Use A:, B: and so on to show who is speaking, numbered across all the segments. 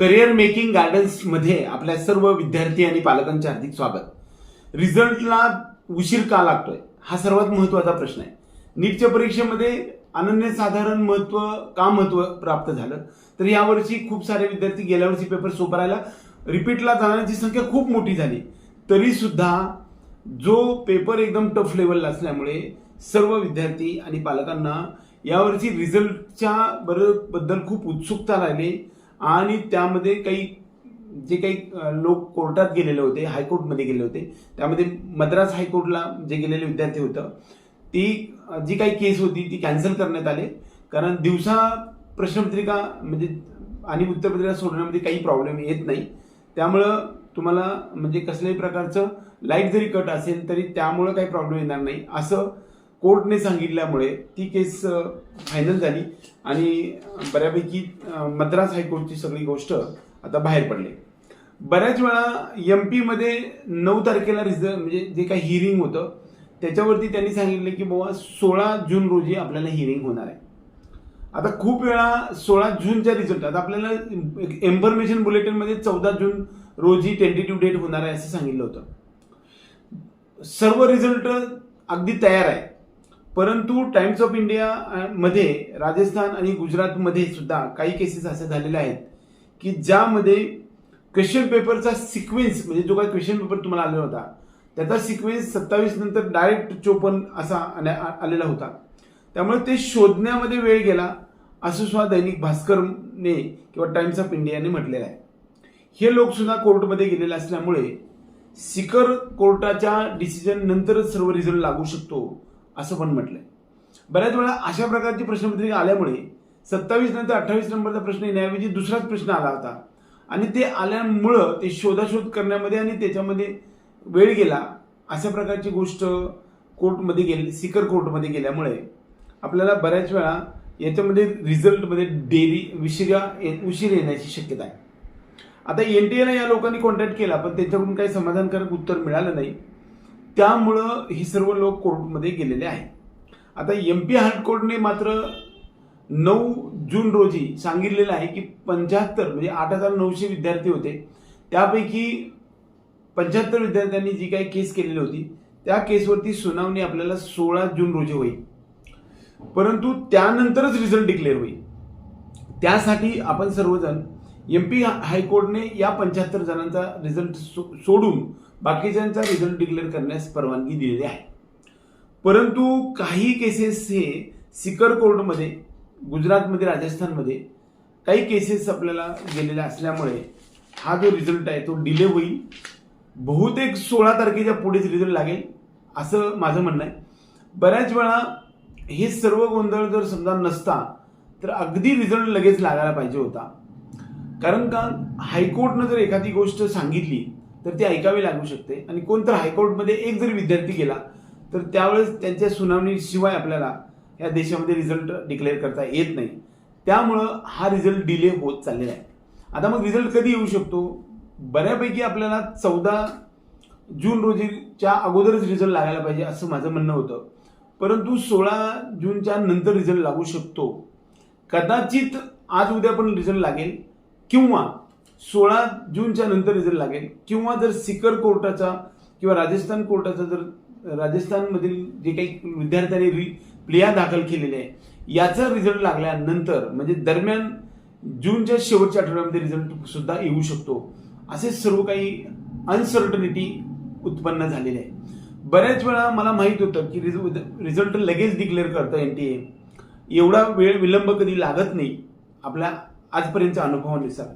A: Career making गार्डन्समध्ये आपल्या सर्व विद्यार्थी आणि पालकांचे हार्दिक स्वागत. रिझल्टला उशीर का लागतोय? हा सर्वात महत्त्वाचा प्रश्न आहे. नीटच्या परीक्षेमध्ये अनन्यसाधारण महत्त्व का महत्त्व प्राप्त झालं? तर यावर्षी खूप सारे विद्यार्थी गेल्या वर्षी पेपर सोपं राहिला. रिपीटला जाण्याची संख्या खूप मोठी झाली. तरी सुद्धा जो पेपर एकदम टफ लेवलला असल्यामुळे सर्व विद्यार्थी आणि पालकांना यावर्षी रिझल्टच्या बरबद्दल खूप उत्सुकता राहिली. आणि त्यामध्ये काही जे काही लोक कोर्टात गेलेले होते हायकोर्टमध्ये गेले होते त्यामध्ये मद्रास हायकोर्टला जे गेलेले विद्यार्थी होतं ती जी काही केस होती ती कॅन्सल करण्यात आली. कारण दिवसा प्रश्नपत्रिका म्हणजे आणि उत्तरपत्रिका सोडण्यामध्ये काही प्रॉब्लेम येत नाही. त्यामुळं तुम्हाला म्हणजे कसल्याही प्रकारचं लाइट जरी कट असेल तरी त्यामुळं काही प्रॉब्लेम येणार नाही. असं कोर्टने सांगितल्यामुळे ती केस फायनल झाली आणि बऱ्यापैकी मद्रास हायकोर्टची सगळी गोष्ट आता बाहेर पडली. बऱ्याच वेळा एम पीमध्ये नऊ तारखेला रिझल्ट म्हणजे जे काही हिअरिंग होतं त्याच्यावरती त्यांनी सांगितलं की बाबा सोळा जून रोजी आपल्याला हिअरिंग होणार आहे. आता खूप वेळा सोळा जूनच्या रिझल्ट आता आपल्याला इन्फॉर्मेशन बुलेटिनमध्ये चौदा जून रोजी टेंटेटिव्ह डेट होणार आहे असं सांगितलं होतं. सर्व रिझल्ट अगदी तयार आहे. परंतु टाइम्स ऑफ इंडिया मध्ये राजस्थान आणि गुजरातमध्ये सुद्धा काही केसेस असे झालेले आहेत की ज्यामध्ये क्वेश्चन पेपरचा सिक्वेन्स म्हणजे जो काही क्वेश्चन पेपर तुम्हाला आलेला होता त्याचा सिक्वेन्स सत्तावीस नंतर डायरेक्ट चोपन्न असा आल्या- आलेला होता. त्यामुळे ते शोधण्यामध्ये वेळ गेला असं सुद्धा दैनिक भास्करने किंवा टाइम्स ऑफ इंडियाने म्हटलेलं आहे. हे लोक सुद्धा कोर्टमध्ये गेलेले असल्यामुळे सिकर कोर्टाच्या डिसिजन नंतरच सर्व रिझल्ट लागू शकतो. असं पण म्हटलंय. बऱ्याच वेळा अशा प्रकारची प्रश्नपत्रिका आल्यामुळे सत्तावीस नंतर अठ्ठावीस नंबरचा प्रश्न येण्याऐवजी दुसराच प्रश्न आला होता. आणि ते आल्यामुळं ते शोधाशोध करण्यामध्ये आणि त्याच्यामध्ये वेळ गेला. अशा प्रकारची गोष्ट कोर्टमध्ये गेली सिकर कोर्टमध्ये गेल्यामुळे आपल्याला बऱ्याच वेळा याच्यामध्ये रिझल्टमध्ये डेरी विशिरा उशीर येण्याची शक्यता आहे. आता एन टी एला या लोकांनी कॉन्टॅक्ट केला पण त्याच्याकडून काही समाधानकारक उत्तर मिळालं नाही. त्यामुळं हे सर्व लोक कोर्टमध्ये गेलेले आहेत. आता एम पी हायकोर्टने मात्र नऊ जून रोजी सांगितलेलं आहे की पंच्याहत्तर म्हणजे आठ हजार नऊशे विद्यार्थी होते. त्यापैकी पंच्याहत्तर विद्यार्थ्यांनी जी काही केस केलेली होती त्या केसवरती सुनावणी आपल्याला सोळा जून रोजी होईल. परंतु त्यानंतरच रिझल्ट डिक्लेअर होईल. त्यासाठी आपण सर्वजण एम पी हायकोर्टने या पंच्याहत्तर जणांचा रिझल्ट सो सोडून बाकीच्यांचा रिझल्ट डिक्लेअर करण्यास परवानगी दिलेली आहे. परंतु काही केसेस हे सिकर कोर्टमध्ये गुजरातमध्ये राजस्थानमध्ये काही केसेस आपल्याला गेलेल्या असल्यामुळे हा जो रिझल्ट आहे तो डिले होईल. बहुतेक सोळा तारखेच्या पुढेच रिझल्ट लागेल असं माझं म्हणणं आहे. बऱ्याच वेळा हे सर्व गोंधळ जर समजा नसता तर अगदी रिझल्ट लगेच लागायला पाहिजे होता. कारण का? हायकोर्टनं जर एखादी गोष्ट सांगितली तर ती ऐकावी लागू शकते. आणि कोणतर हायकोर्टमध्ये एक जरी विद्यार्थी गेला तर त्यावेळेस त्यांच्या सुनावणीशिवाय आपल्याला या देशामध्ये रिझल्ट डिक्लेअर करता येत नाही. त्यामुळं हा रिझल्ट डिले होत चाललेला आहे. आता मग रिझल्ट कधी येऊ शकतो? बऱ्यापैकी आपल्याला चौदा जून रोजीच्या अगोदरच रिझल्ट लागायला पाहिजे असं माझं म्हणणं होतं. परंतु सोळा जूनच्या नंतर रिझल्ट लागू शकतो. कदाचित आज उद्या पण रिझल्ट लागेल किंवा सोळा जूनच्या नंतर रिझल्ट लागेल किंवा जर सिकर कोर्टाचा किंवा राजस्थान कोर्टाचा जर राजस्थानमधील जे काही विद्यार्थ्यांनी रि प्लेया दाखल केलेली आहे याचा रिझल्ट लागल्यानंतर म्हणजे दरम्यान जूनच्या शेवटच्या आठवड्यामध्ये रिझल्ट सुद्धा येऊ शकतो असे सर्व काही अनसर्टनिटी उत्पन्न झालेले आहे. बऱ्याच वेळा मला माहीत होतं की रिझल्ट लगेच डिक्लेअर करतं एन टी ए एवढा वेळ विलंब कधी लागत नाही आपल्या आजपर्यंतच्या अनुभवानुसार.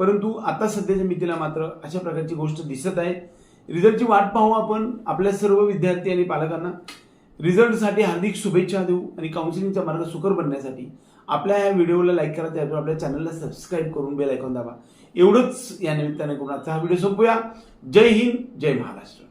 A: परंतु आता सध्याच्या मितीला मात्र अशा प्रकारची गोष्ट दिसत आहे. रिझल्टची वाट पाहू आपण आपल्या सर्व विद्यार्थी आणि पालकांना. रिझल्टसाठी हार्दिक शुभेच्छा देऊ आणि काउन्सिलिंगचा मार्ग सुकर बनण्यासाठी आपल्या या व्हिडिओला लाईक करा त्याबरोबर आपल्या चॅनलला सबस्क्राईब करून बेल ऐकून दाबा. एवढंच या निमित्ताने करून आजचा हा व्हिडिओ संपूया. जय हिंद जय महाराष्ट्र.